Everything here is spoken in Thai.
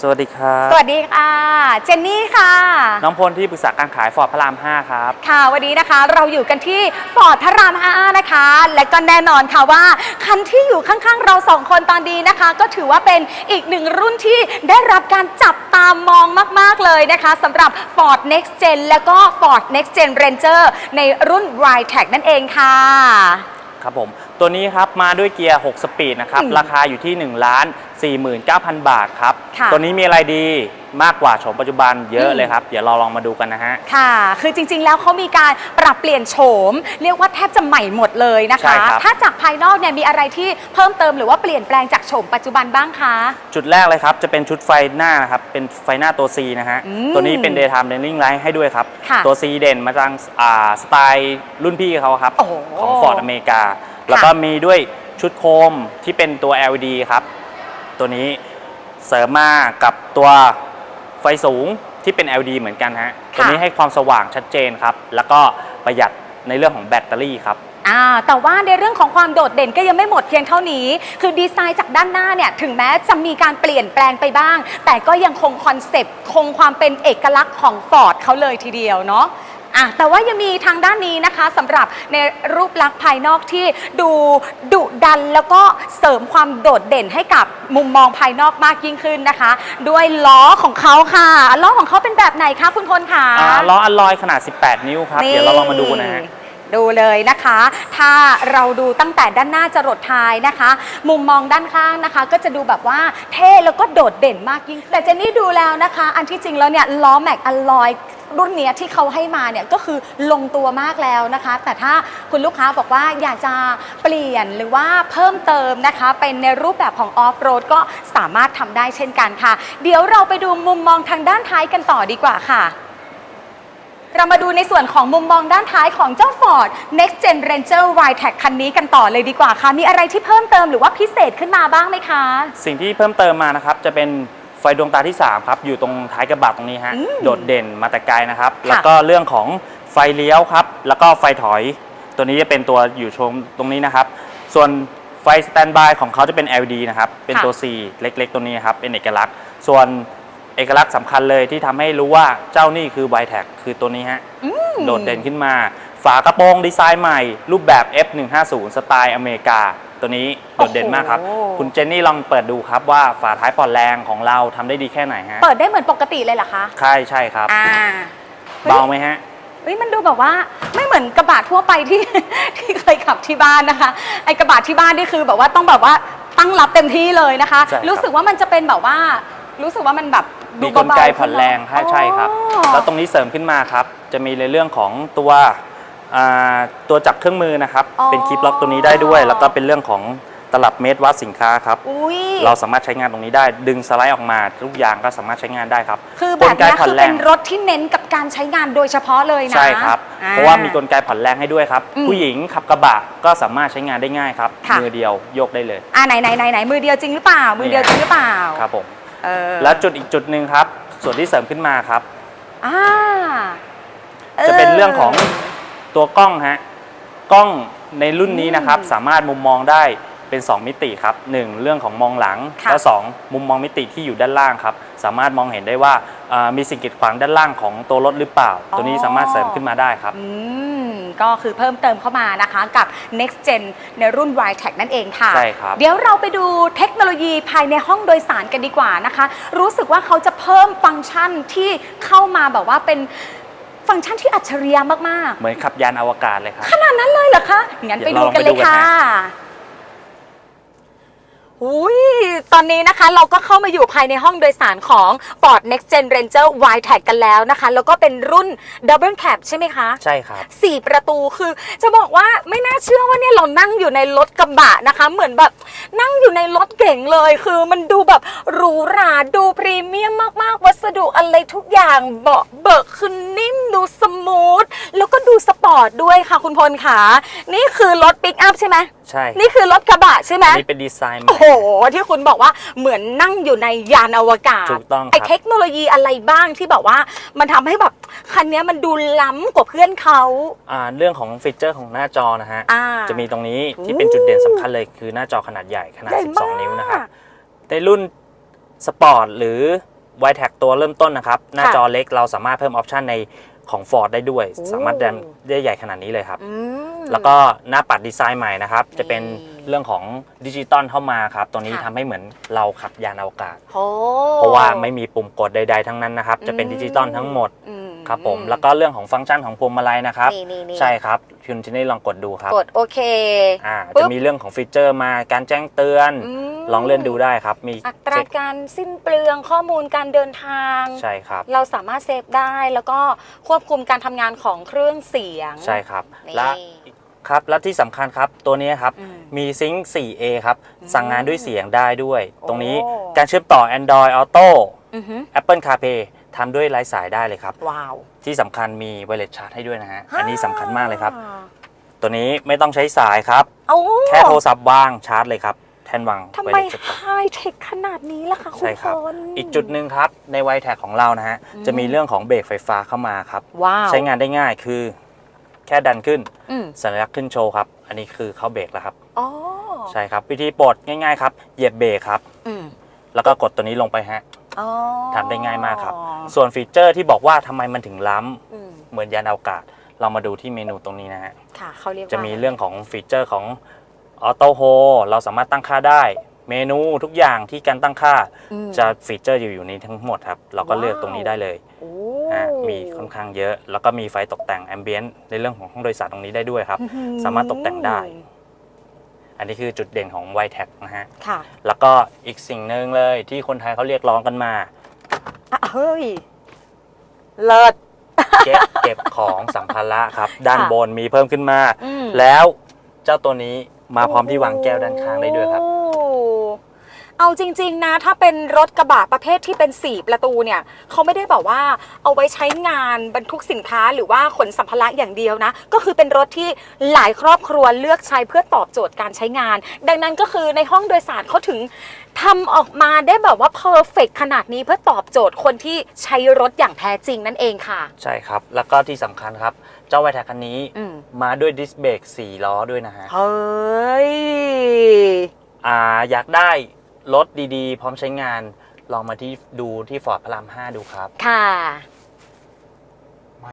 สวัสดีครับ สวัสดีค่ะ เจนนี่ค่ะ น้องพลที่ปรึกษาการขายฟอร์ดพระราม 5 ครับ ค่ะ วันนี้นะคะเราอยู่กันที่ฟอร์ดพระราม 5 นะคะ และก็แน่นอนค่ะว่า คันที่อยู่ข้างๆ เราสองคนตอนนี้นะคะ ก็ถือว่าเป็นอีกหนึ่งรุ่นที่ได้รับการจับตามองมากๆเลยนะคะสำหรับ Ford Next Gen แล้วก็ Ford Next Gen Ranger ในรุ่น r i d e t a g นั่นเองค่ะครับผม ตัวนี้ครับมาด้วยเกียร์ 6 สปีดนะครับอืมราคาอยู่ที่1 4 9 0 0 0 บาทครับ ค่ะตัวนี้มีอะไรดีมากกว่าโฉมปัจจุบันเยอะอืม เลยครับ เดี๋ยวเราลองมาดูกันนะฮะ ค่ะ คือจริงๆ แล้วเขามีการปรับเปลี่ยนโฉม เรียกว่าแทบจะใหม่หมดเลยนะใช่คะ ครับ ถ้าจากภายนอกเนี่ยมีอะไรที่เพิ่มเติมหรือว่าเปลี่ยนแปลงจากโฉมปัจจุบันบ้างคะ จุดแรกเลยครับ จะเป็นชุดไฟหน้านะครับ เป็นไฟหน้าตัว C นะฮะ อืมตัวนี้เป็น daytime running light ให้ด้วยครับ ค่ะ ตัว C เด่นมาจากอ่าสไตล์รุ่นพี่เขาครับ โอ้โห ของ Ford อเมริกา แล้วก็มีด้วยชุดโคมที่เป็นตัว LED ครับ ตัวนี้เสริมมากับตัวไฟสูงที่เป็น LED เหมือนกันฮะ ตัวนี้ให้ความสว่างชัดเจนครับ แล้วก็ประหยัดในเรื่องของแบตเตอรี่ครับอ่าแต่ว่าในเรื่องของความโดดเด่นก็ยังไม่หมดเพียงเท่านี้ คือดีไซน์จากด้านหน้าเนี่ย ถึงแม้จะมีการเปลี่ยนแปลงไปบ้าง แต่ก็ยังคงคอนเซปต์ คงความเป็นเอกลักษณ์ของฟอร์ดเขาเลยทีเดียวเนาะ อะแต่ว่ายังมีทางด้านนี้นะคะสำหรับในรูปลักษณ์ภายนอกที่ดูดุดันแล้วก็เสริมความโดดเด่นให้กับมุมมองภายนอกมากยิ่งขึ้นนะคะ ด้วยล้อของเขาค่ะล้อของเขาเป็นแบบไหนคะคุณพลคะอ่าล้ออัลลอยขนาด 18 นิ้วครับ เดี๋ยวเราลองมาดูนะฮะ ดูเลยนะคะ ถ้าเราดูตั้งแต่ด้านหน้าจรดท้ายนะคะ มุมมองด้านข้างนะคะ ก็จะดูแบบว่าเท่แล้วก็โดดเด่นมากยิ่งขึ้นแต่เจนนี่ดูแล้วนะคะ อันที่จริงแล้วเนี่ยล้อแม็กอลลอย รุ่นเนี้ยที่เขาให้มาเนี่ยก็คือลงตัวมากแล้วนะคะ แต่ถ้าคุณลูกค้าบอกว่าอยากจะเปลี่ยนหรือว่าเพิ่มเติมนะคะ เป็นในรูปแบบของออฟโรดก็สามารถทำได้เช่นกันค่ะ เดี๋ยวเราไปดูมุมมองทางด้านท้ายกันต่อดีกว่าค่ะเรามาดูในส่วนของมุมมองด้านท้ายของเจ้า Ford Next Gen Ranger r i d e t a g คันนี้กันต่อเลยดีกว่าค่ะ มีอะไรที่เพิ่มเติมหรือว่าพิเศษขึ้นมาบ้างไหมคะ สิ่งที่เพิ่มเติมมานะครับจะเป็น ไฟดวงตาที่ 3 ครับ อยู่ตรงท้ายกระบะตรงนี้ฮะอืมโดดเด่นมาแต่ไกลนะครับค่ะแล้วก็เรื่องของไฟเลี้ยวครับ แล้วก็ไฟถอย ตัวนี้จะเป็นตัวอยู่ชมตรงนี้นะครับ ส่วนไฟสแตนบายของเขาจะเป็น LED นะครับ เป็นตัว C เล็ก ๆ ตัวนี้ครับ เป็นเอกลักษณ์ ส่วนเอกลักษณ์สำคัญเลยที่ทำให้รู้ว่าเจ้านี่คือ v i t e c คือตัวนี้ฮะ โดดเด่นขึ้นมา ฝากระโปรงดีไซน์ใหม่ รูปแบบ F150 สไตล์อเมริกา ตัวนี้โดดเด่นมากครับ โอ้โห คุณเจนนี่ลองเปิดดูครับว่าฝาท้ายปลอดแรงของเราทำได้ดีแค่ไหนฮะเปิดได้เหมือนปกติเลยเหรอคะ ใช่ใช่ครับอ่าเบาไหมฮะ เฮ้ยมันดูแบบว่าไม่เหมือนกระบะทั่วไปที่ ที่เคยขับที่บ้านนะคะ ไอกระบะที่บ้านนี่คือแบบว่าต้องแบบว่าตั้งรับเต็มที่เลยนะคะ ใช่ครับ รู้สึกว่ามันจะเป็นแบบว่า รู้สึกว่ามันแบบดูมีกลไกเบาๆผ่อนแรงขึ้ให้นเนอะใช่ครับอ๋อแล้วตรงนี้เสริมขึ้นมาครับ จะมีในเรื่องของตัว อ่าตัวจับเครื่องมือนะครับ อ๋อ เป็นคลิปล็อกตัวนี้ได้ด้วย แล้วก็เป็นเรื่องของตลับเมตรวัดสินค้าครับ อุ้ย เราสามารถใช้งานตรงนี้ได้ ดึงสไลด์ออกมาทุกอย่างก็สามารถใช้งานได้ครับคือแบบกลไกเนี้ยผ่อคืนอแรเป็งนรถที่เน้นกับการใช้งานโดยเฉพาะเลยนะใช่ครับ อ่ เพราะว่ามีกลไกผ่อนแรงให้ด้วยครับ อืมผู้หญิงขับกระบะก็สามารถใช้งานได้ง่ายครับค่ะ มือเดียวโยกได้เลย อ่าไหนไหนไหนไหนมือเดียวจริงหรือเปล่า มือเดียวจริงหรือเปล่าครับผม เออแล้วจุดอีกจุดหนึ่งครับ ส่วนที่เสริมขึ้นมาครับ อ่าจะเป็นเรื่องของ ตัวกล้องฮะกล้องในรุ่นนี้นะครับสามารถมุมมองได้เป็น 2 มิติครับ 1 เรื่องของมองหลัง ค่ะและ2มุมมองมิติที่อยู่ด้านล่างครับ สามารถมองเห็นได้ว่าอ่ามีสิ่งกีดขวางด้านล่างของตัวรถหรือเปล่า ตัวนี้สามารถเสริมขึ้นมาได้ครับ อืม ก็คือเพิ่มเติมเข้ามานะคะกับ next gen ในรุ่น y t e c นั่นเองค่ะ ใช่ครับ เดี๋ยวเราไปดูเทคโนโลยีภายในห้องโดยสารกันดีกว่านะคะ รู้สึกว่าเขาจะเพิ่มฟังก์ชันที่เข้ามาแบบว่าเป็น ฟังก์ชันที่อัจฉริยะมากเหมือนขับยานอวกาศเลยครับ ๆ ขนาดนั้นเลยเหรอคะ งั้นไปเดี๋ดูยวเรากันเลยไปดูกันค่ะนะอุ้ยตอนนี้นะคะเราก็เข้ามาอยู่ภายในห้องโดยสารของ Ford Next Gen Ranger y t e c กันแล้วนะคะ แล้วก็เป็นรุ่น Double Cab ใช่ไหมคะ ใช่ครับ สี่ประตูคือจะบอกว่าไม่น่าเชื่อว่าเนี่ยเรานั่งอยู่ในรถกระบะนะคะ เหมือนแบบนั่งอยู่ในรถเก่งเลย คือมันดูแบบห รูหราดูพรีเมียมมาก ๆ วัสดุอะไรทุกอย่างเบาะเบิกคือนิ่มดูสมูท แล้วก็ดูสปอร์ตด้วยค่ะคุณพลขา นี่คือรถปิกอัพใช่ไหมใช่นี่คือรถกระบะใช่ไหมอันนี้เป็นดีไซน์ใหม่ โอ้โห ที่คุณบอกว่าเหมือนนั่งอยู่ในยานอวกาศถูกต้องครับ ไอเทคโนโลยีอะไรบ้างที่แบบว่า มันทำให้แบบคันเนี้ยมันดูล้ำกว่าเพื่อนเขาอ่าเรื่องของฟีเจอร์ของหน้าจอนะฮะ อ่า จะมีตรงนี้ที่เป็นจุดเด่นสำคัญเลยคือหน้าจอขนาดใหญ่ขนาด ใหญ่มาก 12 นิ้วนะครับ ในรุ่น สปอร์ตหรือ y t e c ตัวเริ่มต้นนะครับ หน้าค่ะจอเล็กเราสามารถเพิ่มออปชันในของ Ford ได้ด้วยโอ้สามารถดันได้ใหญ่ขนาดนี้เลยครับอืมแล้วก็หน้าปัดดีไซน์ใหม่นะครับ จะเป็นนี่เรื่องของดิจิตอลเข้ามาครับ ตัวนี้ค่ะทำให้เหมือนเราขับยานอวกาศโอ้เพราะว่าไม่มีปุ่มกดใด ๆ ทั้งนั้นนะครับ จะเป็นดิจิตอลทั้งหมดอืครับผม แล้วก็เรื่องของฟังก์ชันของพวงมาลัยนะครับนี่นี่นี่ใช่ครับคุณจินนี่ลองกดดูครับ กดโอเค อ่าปึ๊จะบมีเรื่องของฟีเจอร์มาการแจ้งเตือนม ลองเล่นดูได้ครับ มีอัตราเช็คการสิ้นเปลืองข้อมูลการเดินทาง ใช่ครับ เราสามารถเซฟได้แล้วก็ควบคุมการทำงานของเครื่องเสียง ใช่ครับ นี่ และครับและที่สำคัญครับตัวนี้ครับ อืม มีซิงค์ 4A ครับสั่งงานด้วยเสียงได้ด้วย ตรงนี้โอ้ การเชื่อมต่อ Android Auto อือหือ Apple CarPlay ทำด้วยไร้สายได้เลยครับ ว้าวที่สำคัญมี Wireless Charge ให้ด้วยนะฮะ อันนี้สำคัญมากเลยครับ ตัวนี้ไม่ต้องใช้สายครับเอาแค่โทรศัพท์วางชาร์จเลยครับ แทนวางทำไม Wireless ไฮเทคขนาดนี้ล่ะคะคุณใช่ครับ พลอีกจุดหนึ่งครับในไวแท็กของเรานะฮะอืม จะมีเรื่องของเบรกไฟฟ้าเข้ามาครับ ว้าวใช้งานได้ง่ายคือ แค่ดันขึ้นอืมสัญลักษณ์ขึ้นโชว์ครับอันนี้คือเข้าเบรกแล้วครับ อ๋อใช่ครับ วิธีปลดง่ายๆครับเหยียบเบรกครับ อืมแล้วก็กดตัวนี้ลงไปฮะ อ๋อทำได้ง่ายมากครับ ส่วนฟีเจอร์ที่บอกว่าทำไมมันถึงล้ำอืมเหมือนยานอวกาศ เรามาดูที่เมนูตรงนี้นะฮะ ค่ะเขาเรียกว่าจะมีเรื่องของฟีเจอร์ของ ออโต้โฮเราสามารถตั้งค่าได้ เมนูทุกอย่างที่การตั้งค่าอืม จะฟีเจอร์อยู่อยู่ในทั้งหมดครับ เราก็เลือกตรงนี้ได้เลยโอ้อะมีค่อนข้างเยอะ แล้วก็มีไฟตกแต่งแอมเบียนในเรื่องของห้องโดยสารตรงนี้ได้ด้วยครับ อื้อหือสามารถตกแต่งได้ อันนี้คือจุดเด่นของ y t e c นะฮะ ค่ะแล้วก็อีกสิ่งหนึ่งเลยที่คนไทยเขาเรียกร้องกันมา อะเฮ้ย เลิศ เก็บเก็บของสัมภาระครับ ด้านบนมีเพิ่มขึ้นมา อืม แล้วเจ้าตัวนี้ มาพร้อมที่วางแก้วด้านข้างได้ด้วยครับ เอาจริง ๆ นะ ถ้าเป็นรถกระบะประเภทที่เป็นสี่ประตูเนี่ยเขาไม่ได้แบบว่าเอาไว้ใช้งานบรรทุกสินค้าหรือว่าขนสัมภาระอย่างเดียวนะ ก็คือเป็นรถที่หลายครอบครัวเลือกใช้เพื่อตอบโจทย์การใช้งาน ดังนั้นก็คือในห้องโดยสารเขาถึงทำออกมาได้แบบว่าเพอร์เฟกขนาดนี้เพื่อตอบโจทย์คนที่ใช้รถอย่างแท้จริงนั่นเองค่ะ ใช่ครับ แล้วก็ที่สำคัญครับ เจ้า y t e c คันนี้อืม มาด้วยดิสเบรก4ล้อด้วยนะฮะ เฮ้ย อ่าอยากได้ รถดีๆ พร้อมใช้งาน ลองมาที่ดูที่ฟอร์ดพระราม 5 ดูครับ ค่ะ